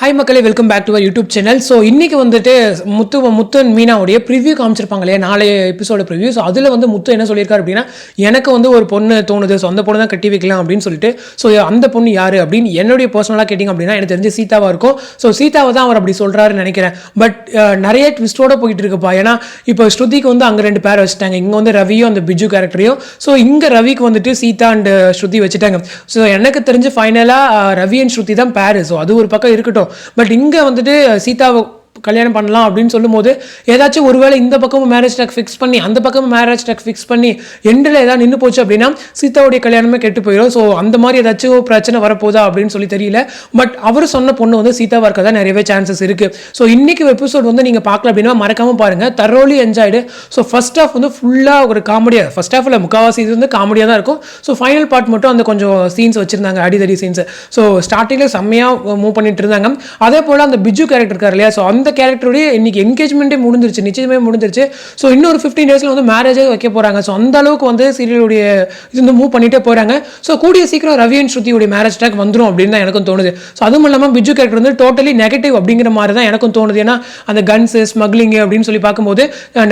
Hi மக்களே welcome back to our YouTube channel so இன்றைக்கி வந்துட்டு முத்து முத்து மீனாவுடைய ப்ரிவ்யூ காமிச்சிருப்பாங்க இல்லையா? நாளைய எபிசோட ப்ரிவ்யூ ஸோ அதில் வந்து முத்து என்ன சொல்லியிருக்காரு அப்படின்னா எனக்கு வந்து ஒரு பொண்ணு தோணுது. ஸோ அந்த பொண்ணு தான் கட்டி வைக்கலாம் அப்படின்னு சொல்லிட்டு. ஸோ அந்த பொண்ணு யார் அப்படின்னு என்னுடைய பர்சனலாக கேட்டிங்க அப்படின்னா எனக்கு தெரிஞ்சு சீதாவாக இருக்கும். ஸோ சீதாவை தான் அவர் அப்படி சொல்கிறாருன்னு நினைக்கிறேன். பட் நிறைய ட்விஸ்டோட போயிட்டு இருக்குப்பா. ஏன்னா இப்போ ஸ்ருதிக்கு வந்து அங்கே ரெண்டு பேர் வச்சுட்டாங்க. இங்கே வந்து ரவியும் அந்த பிஜு கேரக்டரையும் ஸோ இங்கே ரவிக்கு வந்துட்டு சீதா அண்ட் ஸ்ருதி வச்சுட்டாங்க. ஸோ எனக்கு தெரிஞ்சு ஃபைனலாக ரவி அண்ட் ஸ்ருதி தான் பேர் ஸோ அது ஒரு பக்கம் இருக்கட்டும். பட் இங்கே வந்துட்டு சீதாவை கல்யாணம் பண்ணலாம் அப்படின்னு சொல்லும்போது ஏதாச்சும் ஒருவேளை இந்த பக்கமும் மேரேஜ் டேக் ஃபிக்ஸ் பண்ணி அந்த பக்கமும் மேரேஜ் டேக் ஃபிக்ஸ் பண்ணி எண்டில் ஏதாவது நின்று போச்சு அப்படின்னா சீதாவுடைய கல்யாணமே கெட்டு போயிடும் ஸோ அந்த மாதிரி ஏதாச்சும் பிரச்சனை வரப்போதா அப்படின்னு சொல்லி தெரியல. பட் அவர் சொன்ன பொண்ணு வந்து சீதாவாக இருக்க தான் நிறையவே சான்சஸ் இருக்குது ஸோ இன்றைக்கி எபிசோட் வந்து நீங்கள் பார்க்கல அப்படின்னா மறக்காமல் பாருங்கள் தரோலி என்ஜாய்டு ஸோ ஃபர்ஸ்ட் ஆஃப் வந்து ஃபுல்லாக ஒரு காமெடியாக ஃபர்ஸ்ட் ஹாஃபில் முக்கால்வாசி இது வந்து காமெடியாக தான் இருக்கும். ஸோ ஃபைனல் பார்ட் மட்டும் அந்த கொஞ்சம் சீன்ஸ் வச்சுருந்தாங்க அடிதடி சீன்ஸ் ஸோ ஸ்டார்டிங்கில் செம்மையாக மூவ் பண்ணிட்டு இருந்தாங்க. அதே போல் அந்த பிஜு கேரக்டர் இருக்கார் இல்லையா? ஸோ அந்த கேரக்டருடைய இன்னைக்கு என்கேஜ்மெண்ட்டே முடிஞ்சிருச்சு நிச்சயமே முடிஞ்சிருச்சு. ஸோ இன்னொரு ஃபிஃப்டீன் டேஸில் வந்து மேரேஜே வைக்க போகிறாங்க ஸோ அந்த அளவுக்கு வந்து சீரியலுடைய இது வந்து மூவ் பண்ணிட்டே போகிறாங்க ஸோ கூடிய சீக்கிரம் ரவி அண்ட் ஸ்ருதியுடைய மேரேஜ் ட்ராக் வந்துடும் அப்படின்னு தான் எனக்கும் தோணுது. ஸோ அதுவும் இல்லாமல் பிஜு கேரக்டர் வந்து டோட்டலி நெகட்டிவ் அப்படிங்கிற மாதிரி தான் எனக்கும் தோணுது. ஏன்னா அந்த கன்ஸு ஸ்மக்லிங் அப்படின்னு சொல்லி பார்க்கும்போது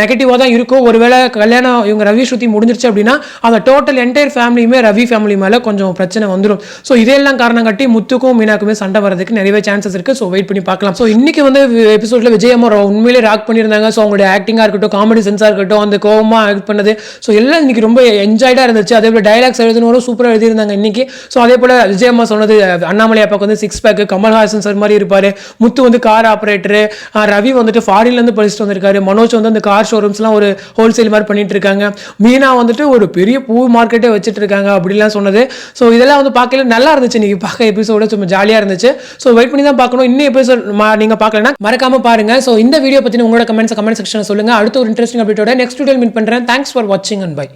நெகட்டிவாக தான் இருக்கும். ஒருவேளை கல்யாணம் இவங்க ரவி ஸ்ருதி முடிஞ்சிருச்சு அப்படின்னா அந்த டோட்டல் என்டையர் ஃபேமிலியுமே ரவி ஃபேமிலி மேலே கொஞ்சம் பிரச்சனை வந்துடும் ஸோ இதெல்லாம் காரணம் கட்டி முத்துக்கும் மீனாக்குமே சண்டை வரதுக்கு நிறையவே சான்சஸ் இருக்குது ஸோ வெயிட் பண்ணி பார்க்கலாம். ஸோ இன்னைக்கு வந்து எபிசோட்ல விஜயம்மா உண்மையிலே ராக் பண்ணியிருந்தாங்க. ஸோ அவங்களுடைய ஆக்டிங்காக இருக்கட்டும் காமெடி சென்ஸாக இருக்கட்டும் அந்த கோபமாக ஆக்ட் பண்ணது. ஸோ எல்லாம் இன்னைக்கு ரொம்ப என்ஜாய்டாக இருந்துச்சு. அதே போல் டைலாக்ஸ் எழுதணும் சூப்பராக எழுதியிருந்தாங்க இன்னைக்கு. ஸோ அதே போல் விஜயம்மா சொன்னது அண்ணாமலை அப்பாக்கு வந்து சிக்ஸ் பேக் கமல்ஹாசன் சார் மாதிரி இருப்பார். முத்து வந்து கார் ஆப்ரேட்டரு ரவி வந்துட்டு ஃபாரின்லேருந்து படிச்சுட்டு வந்திருக்காரு. மனோஜ் வந்து அந்த கார் ஷோரூம்ஸ்லாம் ஒரு ஹோல்சேல் மாதிரி பண்ணிட்டு இருக்காங்க. மீனா வந்துட்டு ஒரு பெரிய பூ மார்க்கெட்டே வச்சுட்டு இருக்காங்க அப்படிலாம் சொன்னது. ஸோ இதெல்லாம் வந்து பார்க்கல நல்லா இருந்துச்சு. இன்னைக்கு பார்க்க எபிசோட சும்மா ஜாலியாக இருந்துச்சு. ஸோ வெயிட் பண்ணி தான் பார்க்கணும். இன்னும் எபிசோட் நீங்கள் பார்க்கலன்னா மறக்காம பாருங்க. ஸோ இந்த வீடியோ பற்றின உங்களோட கமெண்ட்ஸ் கமெண்ட் செக்ஷன் சொல்லுங்க. அடுத்த ஒரு இன்ட்ரெஸ்டிங் அப்டேட்டோட நெக்ஸ்ட் வீடியோ மீட் பண்ணுறேன் தேங்க்ஸ் ஃபார் வாட்சிங் அண்ட் பை